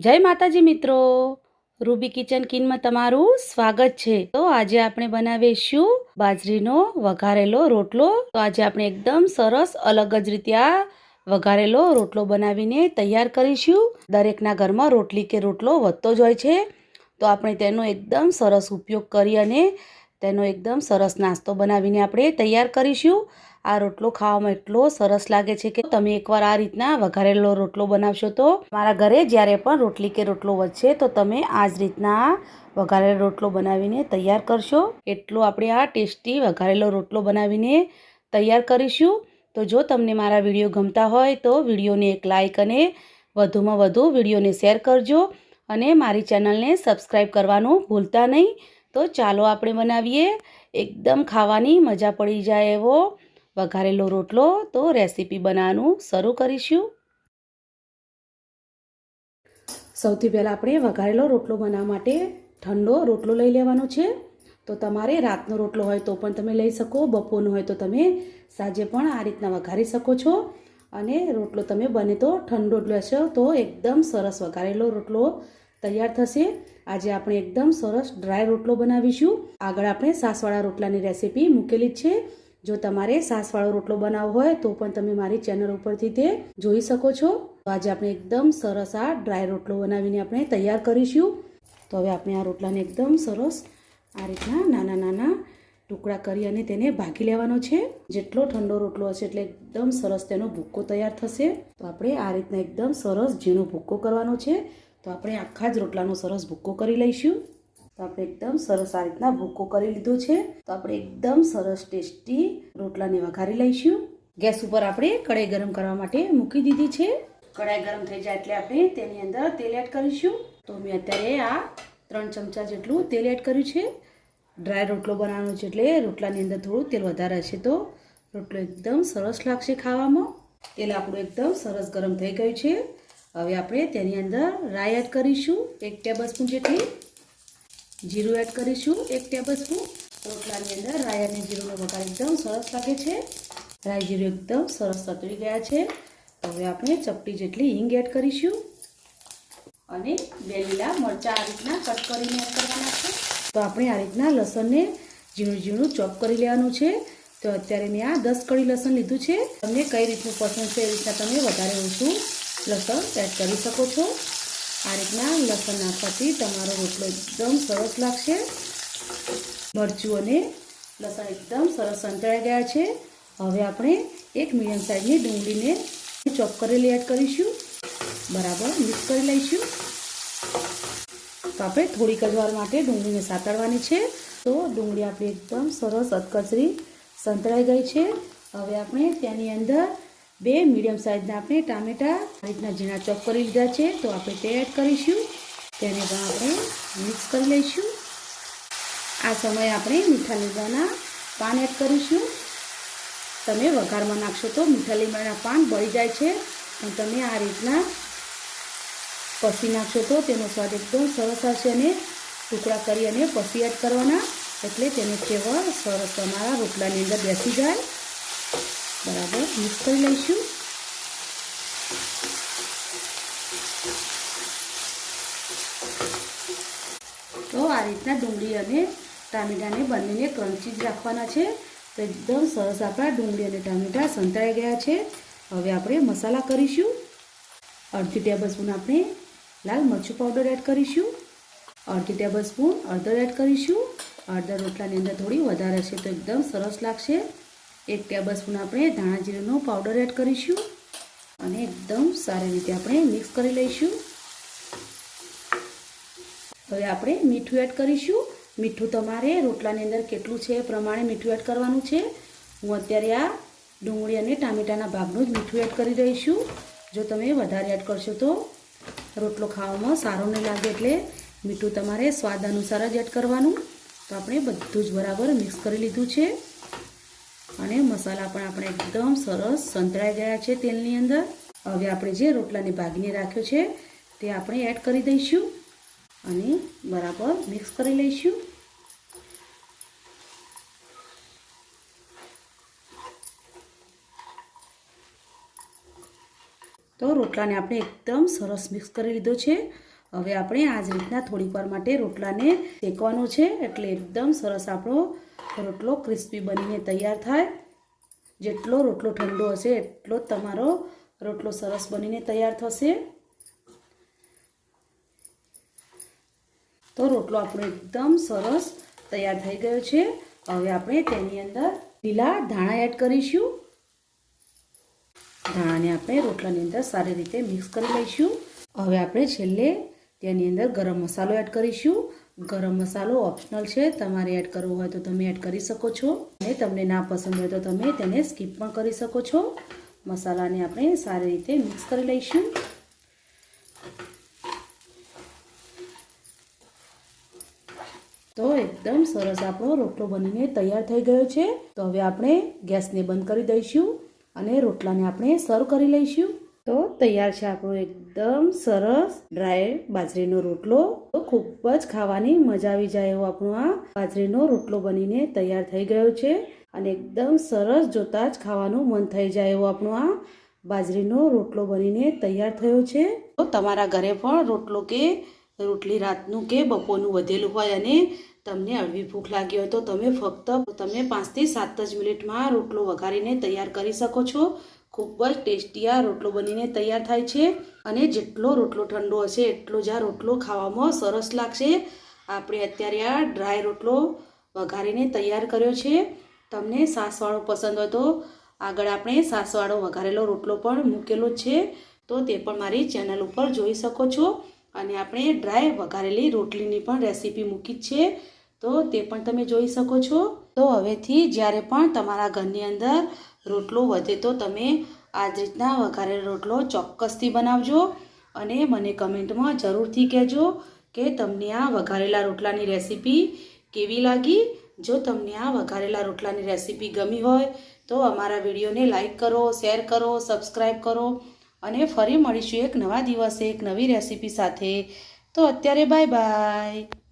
જય માતાજી મિત્રો. રૂબી કિચન કિનમાં તમારું સ્વાગત છે. તો આજે આપણે બનાવીશું બાજરીનો વઘારેલો રોટલો. તો આજે આપણે એકદમ સરસ, અલગ જ રીતે વઘારેલો રોટલો બનાવીને તૈયાર કરીશું. દરેકના ઘરમાં રોટલી કે રોટલો વધતો જ હોય છે. તો આપણે તેનો એકદમ સરસ ઉપયોગ કરી અને તેનો એકદમ સરસ નાસ્તો બનાવીને આપણે તૈયાર કરીશું. આ રોટલો ખાવામાં એટલો સરસ લાગે છે કે તમે એકવાર આ રીતના વઘારેલો રોટલો બનાવશો તો મારા ઘરે જ્યારે પણ રોટલી કે રોટલો વધશે તો તમે આ જ રીતના વઘારેલો રોટલો બનાવીને તૈયાર કરશો. એટલો આપણે આ ટેસ્ટી વઘારેલો રોટલો બનાવીને તૈયાર કરીશું. તો જો તમને મારા વીડિયો ગમતા હોય તો વિડીયોને એક લાઇક અને વધુમાં વધુ વિડીયોને શેર કરજો અને મારી ચેનલને સબસ્ક્રાઈબ કરવાનું ભૂલતા નહીં. તો ચાલો આપણે બનાવીએ. એકદમ ખાવાની મજા પડી જાય એવો વઘારેલો રોટલો તો રેસીપી બનાવવાનું શરૂ કરીશું. સૌથી પહેલાં આપણે વઘારેલો રોટલો બનાવવા માટે ઠંડો રોટલો લઈ લેવાનો છે. તો તમારે રાતનો રોટલો હોય તો પણ તમે લઈ શકો, બપોરનો હોય તો તમે સાંજે પણ આ રીતના વઘારી શકો છો. અને રોટલો તમે બને તો ઠંડો લેશો તો એકદમ સરસ વઘારેલો રોટલો તૈયાર થશે. આજે આપણે એકદમ સરસ ડ્રાય રોટલો બનાવીશું. આગળ આપણે સાસવાળા રોટલાની રેસીપી મૂકેલી છે. જો તમારે સાસવાળો રોટલો બનાવવો હોય તો પણ તમે મારી ચેનલ ઉપરથી તે જોઈ શકો છો. તો આજે આપણે એકદમ સરસ આ ડ્રાય રોટલો બનાવીને આપણે તૈયાર કરીશું. તો હવે આપણે આ રોટલાને એકદમ સરસ આ રીતના નાના નાના ટુકડા કરી અને તેને ભાગી લેવાનો છે. જેટલો ઠંડો રોટલો હશે એટલે એકદમ સરસ તેનો ભૂક્કો તૈયાર થશે. તો આપણે આ રીતના એકદમ સરસ ઝીણો ભૂક્કો કરવાનો છે. તો આપણે આખા જ રોટલાનો સરસ ભૂક્કો કરી લઈશું. તો આપણે એકદમ સરસ આ રીતના ભૂકો કરી લીધો છે. તો આપણે એકદમ સરસ ટેસ્ટી રોટલાને વઘારી લઈશું. ગેસ ઉપર આપણે કઢાઈ ગરમ કરવા માટે મૂકી દીધી છે. કઢાઈ ગરમ થઈ જાય એટલે આપણે તેની અંદર તેલ એડ કરીશું. તો મેં અત્યારે આ ત્રણ ચમચા જેટલું તેલ એડ કર્યું છે. ડ્રાય રોટલો બનાવવાનો છે એટલે રોટલાની અંદર થોડું તેલ વધારે હશે તો. રોટલો એકદમ સરસ લાગશે ખાવામાં. તેલ આપણું એકદમ સરસ ગરમ થઈ ગયું છે. હવે આપણે તેની અંદર રાઈ એડ કરીશું. એક ટેબલ સ્પૂન જેટલી. જીરું એડ કરીશું, એક ટેબલ સ્પૂન રોટલાની અંદર રાઈ અને જીરુંનો વઘાર એકદમ સરસ લાગે છે. રાઈ જીરું એકદમ સરસ સતળી ગયા છે. હવે આપણે ચપટી જેટલી હિંગ એડ કરીશું. અને બે લીલા મરચાં આ રીતના કટ કરીને એડ કરવાના છે. તો આપણે આ રીતના લસણને ઝીણું ઝીણું ચોપ કરી લેવાનું છે. તો અત્યારે મેં આ દસ કળી લસણ લીધું છે. તમને કઈ રીતનું પસંદ છે એ રીતના તમે વધારે ઓછું લસણ એડ કરી શકો છો. આ રીતના લસણ નાખવાથી તમારો રોટલો એકદમ સરસ લાગશે. મરચું અને લસણ એકદમ સરસ સંતળાઈ ગયા છે. હવે આપણે એક મીડિયમ સાઇઝની ડુંગળીને ચોપ કરેલી એડ કરીશું. બરાબર મિક્સ કરી લઈશું. તો આપણે થોડીક જ વાર માટે ડુંગળીને સાતળવાની છે. તો ડુંગળી આપણી એકદમ સરસ અધકચરી સંતળાઈ ગઈ છે. હવે આપણે તેની અંદર બે મીડિયમ સાઇઝના આપણે ટામેટા આ રીતના ઝીણા ચોપ કરી લીધા છે. તો આપણે તે એડ કરીશું. તેને પણ આપણે મિક્સ કરી લઈશું. આ સમયે આપણે મીઠા લીમડાના પાન એડ કરીશું. તમે વઘારમાં નાખશો તો મીઠા લીમડાના પાન બળી જાય છે. પણ તમે આ રીતના પસી નાખશો તો તેનો સ્વાદ એકદમ સરસ આવશે અને ટુકડા કરી અને પસી એડ કરવાના. એટલે તેનો ફ્લેવર સરસ તમારા રોટલાની અંદર બેસી જાય. બરાબર, મિક્સ કરી લઈશું. તો આ રીતના ડુંગળી અને ટામેટાને બંનેને ક્રન્ચી જ રાખવાના છે. તો એકદમ સરસ આપણા ડુંગળી અને ટામેટાં સંતાઈ ગયા છે. હવે આપણે મસાલા કરીશું. અડધી ટેબલ સ્પૂન આપણે લાલ મરચું પાવડર એડ કરીશું. અડધી ટેબલ સ્પૂન હળદર એડ કરીશું. અડધર રોટલાની અંદર થોડી વધારે હશે તો એકદમ સરસ લાગશે. એક ટેબલ સ્પૂન આપણે ધાણા જીરુંનો પાવડર એડ કરીશું અને એકદમ સારી રીતે આપણે મિક્સ કરી લઈશું. હવે આપણે મીઠું એડ કરીશું. મીઠું તમારે રોટલાની અંદર કેટલું છે એ પ્રમાણે મીઠું એડ કરવાનું છે. હું અત્યારે આ ડુંગળી અને ટામેટાના ભાગનું જ મીઠું એડ કરી રહીશું જો તમે વધારે એડ કરશો તો રોટલો ખાવામાં સારો નહીં લાગે એટલે મીઠું તમારે સ્વાદ અનુસાર જ એડ કરવાનું. તો આપણે બધું જ બરાબર મિક્સ કરી લીધું છે. અને મસાલા પણ આપણે એકદમ સરસ સંતળાઈ ગયા છે તેલની અંદર. હવે આપણે જે રોટલાને ભાગીને રાખ્યો છે તે આપણે એડ કરી દઈશું અને બરાબર મિક્સ કરી લઈશું. તો રોટલાને આપણે એકદમ સરસ મિક્સ કરી લીધો છે. હવે આપણે આ જ રીતના થોડીક વાર માટે રોટલાને શેકવાનું છે એટલે એકદમ સરસ આપણો રોટલો ક્રિસ્પી બનીને તૈયાર થાય. જેટલો રોટલો ઠંડો હશે, એટલો જ તમારો રોટલો સરસ બનીને તૈયાર થશે. તો રોટલો આપણો એકદમ સરસ તૈયાર થઈ ગયો છે. હવે આપણે તેની અંદર લીલા ધાણા એડ કરીશું. ધાણાને આપણે રોટલાની અંદર સારી રીતે મિક્સ કરી લઈશું. હવે આપણે છેલ્લે તેની અંદર ગરમ મસાલો એડ કરીશું. ગરમ મસાલો ઓપ્શનલ છે. તમારે એડ કરવો હોય તો તમે એડ કરી શકો છો. અને તમને ના પસંદ હોય તો તમે તેને સ્કીપ પણ કરી શકો છો. મસાલાને આપણે સારી રીતે મિક્સ કરી લઈશું. તો એકદમ સરસ આપણો રોટલો બનીને તૈયાર થઈ ગયો છે. તો હવે આપણે ગેસને બંધ કરી દઈશું અને રોટલાને આપણે સર્વ કરી લઈશું. તો તૈયાર છે આપણો એકદમ સરસ ડ્રાય બાજરીનો રોટલો. તો ખૂબ જ ખાવાની મજા આવી જાય એવો આપણો આ બાજરીનો રોટલો બનીને તૈયાર થઈ ગયો છે અને એકદમ સરસ જોતા જ ખાવાનું મન થઈ જાય એવો આપણો આ બાજરીનો રોટલો બનીને તૈયાર થયો છે. તો તમારા ઘરે પણ રોટલો કે રોટલી રાતનું કે બપોરનું વધેલું હોય અને તમને હળવી ભૂખ લાગી હોય તો તમે ફક્ત તમે પાંચથી સાત જ મિનિટમાં રોટલો વઘારીને તૈયાર કરી શકો છો. ખૂબ જ ટેસ્ટી આ રોટલો બનીને તૈયાર થાય છે અને જેટલો રોટલો ઠંડો હશે, એટલો જ આ રોટલો ખાવામાં સરસ લાગશે. આપણે અત્યારે આ ડ્રાય રોટલો વઘારીને તૈયાર કર્યો છે. તમને સાસવાળો પસંદ હોય તો આગળ આપણે સાસવાળો વઘારેલો રોટલો પણ મૂકેલો છે. તો તે પણ મારી ચેનલ ઉપર જોઈ શકો છો. અને આપણે ડ્રાય વઘારેલી રોટલીની પણ રેસીપી મૂકી છે. તો તે પણ તમે જોઈ શકો છો. તો હવેથી જ્યારે પણ તમારા ઘરની અંદર રોટલો વધે તો તમે આ જ રીતના વઘારેલો રોટલો ચોક્કસથી બનાવજો અને મને કમેન્ટમાં જરૂરથી કહેજો કે તમને આ વઘારેલા રોટલાની રેસીપી કેવી લાગી. જો તમને આ વઘારેલા રોટલાની રેસીપી ગમી હોય તો અમારા વિડીયોને લાઈક કરો, શેર કરો, સબસ્ક્રાઈબ કરો અને ફરી મળીશું એક નવા દિવસે એક નવી રેસીપી સાથે. તો અત્યારે બાય બાય.